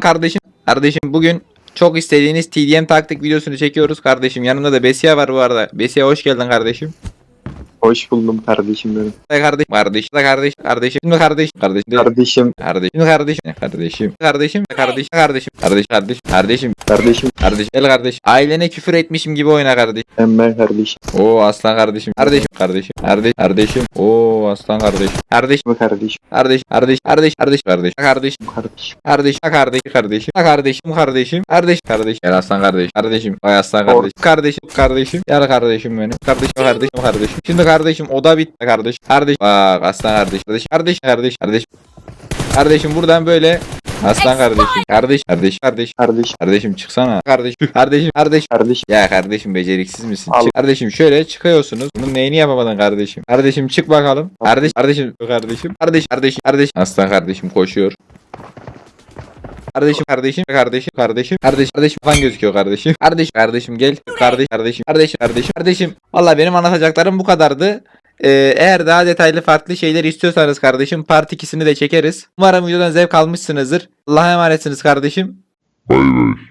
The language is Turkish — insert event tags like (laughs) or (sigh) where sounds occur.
Kardeşim, kardeşim bugün çok istediğiniz TDM taktik videosunu çekiyoruz kardeşim. Yanımda da Besiye var bu arada. Besiye hoş geldin kardeşim. Hoş buldum kardeşim benim. Kardeş, kardeş, kardeş, kardeşim, kardeş, kardeş, Kardeşim, kardeşim, kardeşim, kardeşim, kardeşim, kardeşim, kardeşim, kardeş, kardeş, kardeşim, kardeşim, kardeş, gel kardeş. Ailene küfür etmişim gibi oyna kardeş. Emre kardeşim, Oo aslan kardeşim, kardeşim, kardeşim, kardeş, kardeşim. Oo aslan kardeşim, kardeş, kardeş, kardeş, kardeş, kardeş, kardeş, kardeş, kardeşim, Kardeş, ha kardeş, kardeşim, kardeşim, kardeşim, kardeş, kardeş, gel aslan kardeş, kardeşim, vay aslan kardeş, kardeşim, kardeşim, gel kardeşim benim, kardeşim, kardeşim, kardeşim. Şimdi kardeşim, o da bitti kardeş, kardeş, bak aslan kardeş, kardeş, kardeş, kardeş, kardeş. Kardeşim buradan böyle aslan kardeşim, kardeş, kardeş, kardeş, kardeşim, kardeşim çıksana, (laughs) kardeş, kardeşim, kardeş. kardeşim, Ya kardeşim beceriksiz misin? Çık. Kardeşim şöyle çıkıyorsunuz. Bunun neyini yapamadın kardeşim? Kardeşim çık bakalım. Kardeş, kardeşim, kardeşim, kardeş, kardeş, kardeş. Aslan kardeşim koşuyor. Kardeşim, kardeşim, kardeşim, kardeşim, kardeş, kardeşim falan gözüküyor kardeşim. Kardeş, kardeşim gel. Kardeş, kardeşim, kardeşim, kardeşim, kardeşim. Valla benim anlatacaklarım bu kadardı. Ee, eğer daha detaylı farklı şeyler istiyorsanız kardeşim part 2'sini de çekeriz. Umarım videodan zevk almışsınızdır. Allah'a emanetsiniz kardeşim. Bay bay.